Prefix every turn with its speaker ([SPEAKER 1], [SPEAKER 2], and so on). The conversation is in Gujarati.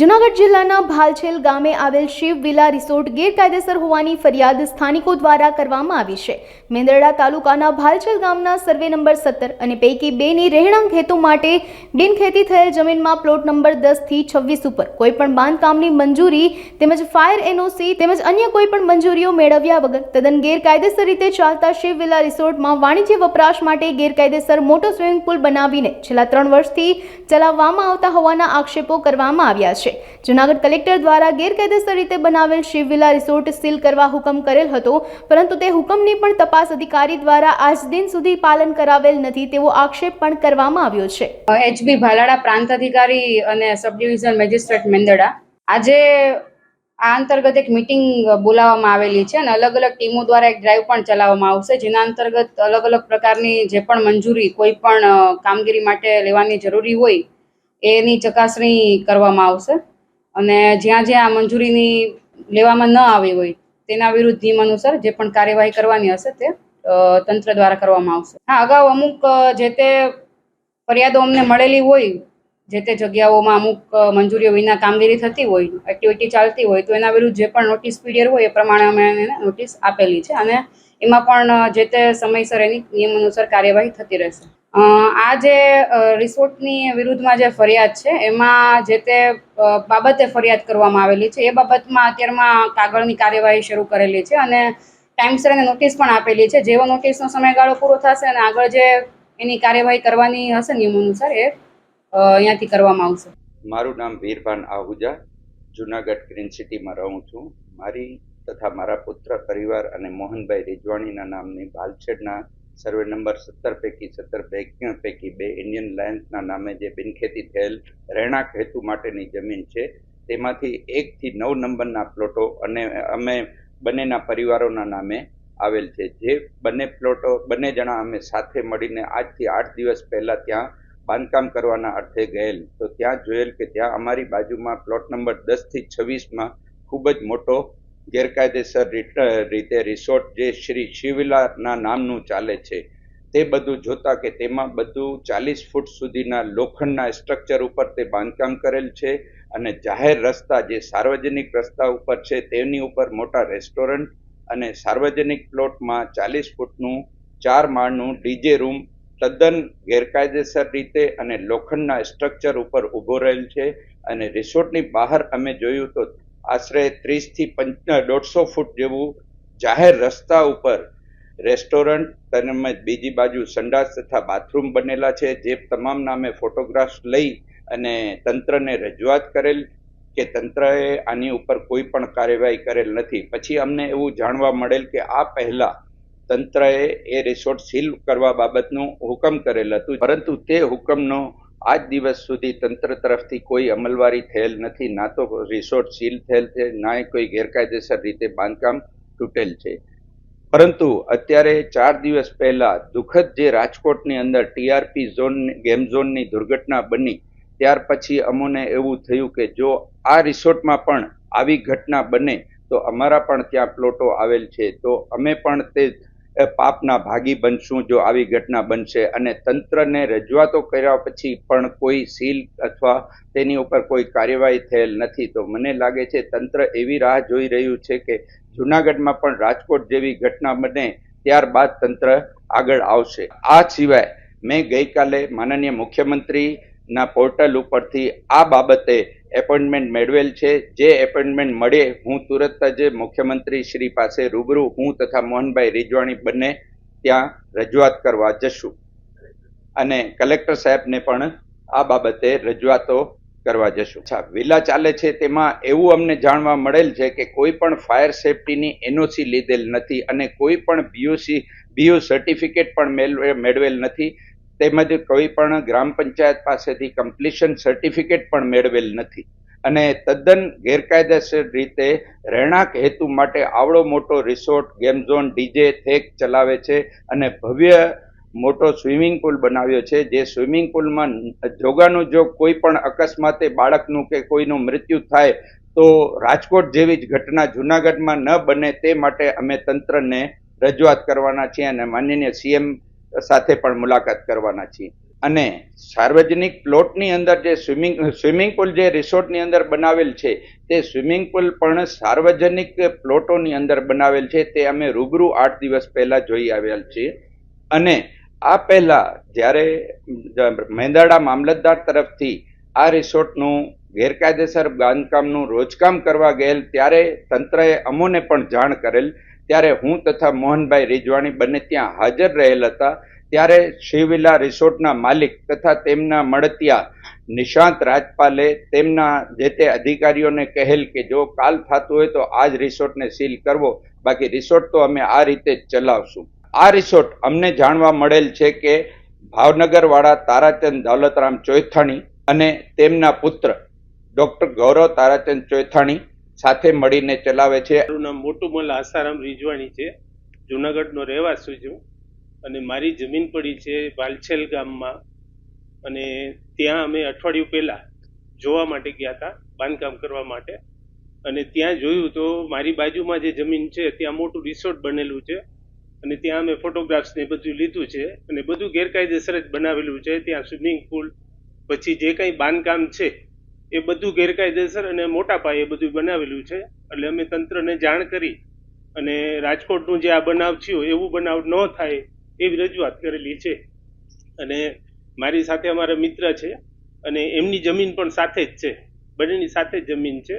[SPEAKER 1] જૂનાગઢ જિલ્લાના ભાલછેલ ગામે આવેલ શિવ વિલા રિસોર્ટ ગેરકાયદેસર હોવાની ફરિયાદ સ્થાનિકો દ્વારા કરવામાં આવી છે. મેંદરડા તાલુકાના ભાલછેલ ગામના સર્વે નંબર સત્તર અને પૈકી બેની રહેણાંક હેતુ માટે બિનખેતી થયેલ જમીનમાં પ્લોટ નંબર દસથી છવ્વીસ ઉપર કોઈપણ બાંધકામની મંજૂરી તેમજ ફાયર એનઓસી તેમજ અન્ય કોઈપણ મંજૂરીઓ મેળવ્યા વગર તદ્દન ગેરકાયદેસર રીતે ચાલતા શિવ વિલા રિસોર્ટમાં વાણિજ્ય વપરાશ માટે ગેરકાયદેસર મોટો સ્વિમિંગ પુલ બનાવીને છેલ્લા ત્રણ વર્ષથી ચલાવવામાં આવતા હોવાના આક્ષેપો કરવામાં આવ્યા છે. જૂનાગઢ કલેક્ટર દ્વારા ગેરકાયદેસર રીતે બનાવેલ શિવ વિલા રિસોર્ટ સીલ કરવા હુકમ કરેલ હતો, પરંતુ તે હુકમની પણ તપાસ અધિકારી દ્વારા આજ દિન સુધી પાલન કરાવેલ નથી તેવો આક્ષેપ પણ કરવામાં આવ્યો છે.
[SPEAKER 2] એચબી ભાલાડા પ્રાંત અધિકારી અને સબ ડિવિઝન મેજિસ્ટ્રેટ મેંદડા આજે આ અંતર્ગત એક મિટિંગ બોલાવવામાં આવેલી છે અને અલગ અલગ ટીમો દ્વારા એક ડ્રાઈવ પણ ચલાવવામાં આવશે, જેના અંતર્ગત અલગ અલગ પ્રકારની જે પણ મંજૂરી કોઈ પણ કામગીરી માટે લેવાની જરૂરી હોય એની ચકાસણી કરવામાં આવશે. અને જ્યાં જ્યાં મંજૂરીની લેવામાં ન આવી હોય, તેના વિરુદ્ધ નિયમ અનુસાર જે પણ કાર્યવાહી કરવાની હશે તે તંત્ર દ્વારા કરવામાં આવશે. હા, અગાઉ અમુક જે તે ફરિયાદો અમને મળેલી હોય જે તે જગ્યાઓમાં અમુક મંજૂરીઓ વિના કામગીરી થતી હોય એક્ટિવિટી ચાલતી હોય, તો એના વિરુદ્ધ જે પણ નોટિસ પીરિયડ હોય, એ પ્રમાણે અમે એને નોટિસ આપેલી છે અને એમાં પણ જે તે સમયસર એની નિયમ અનુસાર કાર્યવાહી થતી રહેશે. આ જે રિસોર્ટની વિરુદ્ધમાં જે ફરિયાદ છે, એમાં જે તે બાબતે ફરિયાદ કરવામાં આવેલી છે, એ બાબતમાં અત્યારમાં કાગળની કાર્યવાહી શરૂ કરેલી છે અને ટાઈમસર એને નોટિસ પણ આપેલી છે. જેવો નોટિસનો સમયગાળો પૂરો થશે અને આગળ જે એની કાર્યવાહી કરવાની હશે નિયમ અનુસાર, એ અહીંયાથી કરવામાં આવશે.
[SPEAKER 3] મારું નામ વીરભાન આહુજા, જુનાગઢ ગ્રીન સિટીમાં રહું છું. મારી તથા મારા પુત્ર, પરિવાર અને મોહનભાઈ રિજવાણીના નામની ભાલછેડના સર્વે નંબર સત્તર પૈકી સત્તર પૈકી બે ઇન્ડિયન લાયન્સના નામે જે બિનખેતી થયેલ રહેણાંક હેતુ માટેની જમીન છે, તેમાંથી એકથી નવ નંબરના પ્લોટો અને અમે બંનેના પરિવારોના નામે આવેલ છે. જે બંને પ્લોટો, બંને જણા અમે સાથે મળીને આજથી આઠ દિવસ પહેલાં ત્યાં બાંધકામ કરવાના અર્થે ગયેલ. તો ત્યાં જોયેલ કે ત્યાં અમારી બાજુમાં પ્લોટ નંબર દસથી છવ્વીસમાં ખૂબ જ મોટો ગેરકાયદેસર રીતે રિસોર્ટ જે શ્રી શિવલાના નામનું ચાલે છે. તે બધું જોતા કે તેમાં બધું ચાલીસ ફૂટ સુધીના લોખંડના સ્ટ્રક્ચર ઉપર તે બાંધકામ કરેલ છે અને જાહેર રસ્તા જે સાર્વજનિક રસ્તા ઉપર છે તેની ઉપર મોટા રેસ્ટોરન્ટ અને સાર્વજનિક પ્લોટમાં ચાલીસ ફૂટનું ચાર માળનું ડીજે રૂમ તદ્દન ગેરકાયદેસર રીતે અને લોખંડના સ્ટ્રક્ચર ઉપર ઊભો રહેલ છે અને રિસોર્ટની બહાર અમે જોયું તો આશરે ત્રીસથી પંચ દોઢસો ફૂટ જેવું જાહેર રસ્તા ઉપર રેસ્ટોરન્ટ તેમજ બીજી બાજુ સંડાસ તથા બાથરૂમ બનેલા છે. જે તમામ નામે ફોટોગ્રાફ્સ લઈ અને તંત્રને રજૂઆત કરેલ કે તંત્રએ આની ઉપર કોઈ પણ કાર્યવાહી કરેલ નથી. પછી અમને એવું જાણવા મળેલ કે આ પહેલા તંત્રએ એ રિસોર્ટ સીલ કરવા બાબતનું હુકમ કરેલ હતું. પરંતુ તે હુકમનો આજ દિવસ સુધી તંત્ર તરફથી કોઈ અમલવારી થયેલ નથી. ના તો રિસોર્ટ સીલ થયેલ છે, ના કોઈ ગેરકાયદેસર રીતે બાંધકામ તૂટેલ છે. પરંતુ અત્યારે ચાર દિવસ પહેલા દુઃખદ જે રાજકોટની અંદર ટીઆરપી ઝોન, ગેમ ઝોનની દુર્ઘટના બની, ત્યાર પછી અમોને એવું થયું કે જો આ રિસોર્ટમાં પણ આવી ઘટના બને, તો અમારા પણ ત્યાં પ્લોટો આવેલ છે. તો અમે પણ તે પાપના ભાગી બનશું જો આવી ઘટના બનશે. અને તંત્રને રજૂઆતો કર્યા પછી પણ કોઈ સીલ અથવા તેની ઉપર કોઈ કાર્યવાહી થયેલ નથી. તો મને લાગે છે તંત્ર એવી રાહ જોઈ રહ્યું છે કે જુનાગઢમાં પણ રાજકોટ જેવી ઘટના બને ત્યારબાદ તંત્ર આગળ આવશે. આ સિવાય મેં ગઈકાલે માનનીય મુખ્યમંત્રીના પોર્ટલ ઉપરથી આ બાબતે એપોઇન્ટમેન્ટ મેળવેલ છે. જે એપોઇન્ટમેન્ટ મળે, હું તુરત જ મુખ્યમંત્રી શ્રી પાસે રૂબરૂ હું તથા મોહનભાઈ રીજવાણી બંને ત્યાં રજૂઆત કરવા જશું. અને કલેક્ટર સાહેબને પણ આ બાબતે રજૂઆતો કરવા જશું. અચ્છા, વિલા ચાલે છે તેમાં એવું અમને જાણવા મળેલ છે કે કોઈ પણ ફાયર સેફટીની એનઓસી લીધેલ નથી અને કોઈ પણ બીયુસી બીયુ સર્ટિફિકેટ પણ મેળવે મેળવેલ નથી. તેમજ કોઈ પણ ગ્રામ પંચાયત પાસેથી કમ્પ્લીશન સર્ટિફિકેટ પણ મેળવેલ નથી. અને તદ્દન ગેરકાયદેસર રીતે રહેણાંક હેતુ માટે આવડો મોટો રિસોર્ટ, ગેમ ઝોન, ડીજે, થેક ચલાવે છે અને ભવ્ય મોટો સ્વિમિંગ પુલ બનાવ્યો છે, જે સ્વિમિંગ પુલમાં જોગાનું જો કોઈ પણ અકસ્માતે બાળકનું કે કોઈનું મૃત્યુ થાય તો રાજકોટ જેવી જ ઘટના જુનાગઢમાં ન બને તે માટે અમે તંત્રને રજૂઆત કરવાના છીએ અને માનનીય સીએમ સાથે પણ મુલાકાત કરવાના છીએ. અને સાર્વજનિક પ્લોટની અંદર જે સ્વિમિંગ સ્વિમિંગ પુલ જે રિસોર્ટની અંદર બનાવેલ છે, તે સ્વિમિંગ પુલ પણ સાર્વજનિક પ્લોટોની અંદર બનાવેલ છે, તે અમે રૂબરૂ આઠ દિવસ પહેલાં જોઈ આવેલ છીએ. અને આ પહેલાં જ્યારે મેંદાડા મામલતદાર તરફથી આ રિસોર્ટનું ગેરકાયદેસર બાંધકામનું રોજકામ કરવા ગયેલ, ત્યારે તંત્રએ અમોને પણ જાણ કરેલ ત્યારે હું તથા મોહનભાઈ રીજવાણી બંને ત્યાં હાજર રહેલ હતા. ત્યારે શિવવિલા રિસોર્ટના માલિક તથા તેમના મળતિયા નિશાંત રાજપાલે તેમના જે તે અધિકારીઓને કહેલ કે જો કાલ થતું હોય તો આ જ રિસોર્ટને સીલ કરવો. બાકી રિસોર્ટ તો અમે આ રીતે જ ચલાવશું. આ રિસોર્ટ અમને જાણવા મળેલ છે કે ભાવનગરવાળા તારાચંદ દૌલતરામ ચોથાણી અને તેમના પુત્ર ડૉક્ટર ગૌરવ તારાચંદ ચોથાણી સાથે મળીને ચલાવે છે.
[SPEAKER 4] મારું નામ મોટુમલ આસારામ રીજવાણી છે. જુનાગઢનો રહેવાસી છું. અને મારી જમીન પડી છે વાલછેલ ગામમાં. અને ત્યાં અમે અઠવાડિયું પહેલા જોવા માટે ગયા હતા, બાંધકામ કરવા માટે. અને ત્યાં જોયું તો મારી બાજુમાં જે જમીન છે, ત્યાં મોટું રિસોર્ટ બનેલું છે. અને ત્યાં અમે ફોટોગ્રાફ્સ ને બધું લીધું છે. અને બધું ગેરકાયદેસર જ બનાવેલું છે. ત્યાં સ્વિમિંગ પુલ પછી જે કંઈ બાંધકામ છે એ બધું ગેરકાયદેસર અને મોટા પાયે બધું બનાવેલું છે. એટલે અમે તંત્રને જાણ કરી અને રાજકોટનું જે આ બનાવ થયો, એવું બનાવ ન થાય એવી રજૂઆત કરેલી છે. અને મારી સાથે અમારા મિત્ર છે અને એમની જમીન પણ સાથે જ છે. બંનેની સાથે જ જમીન છે.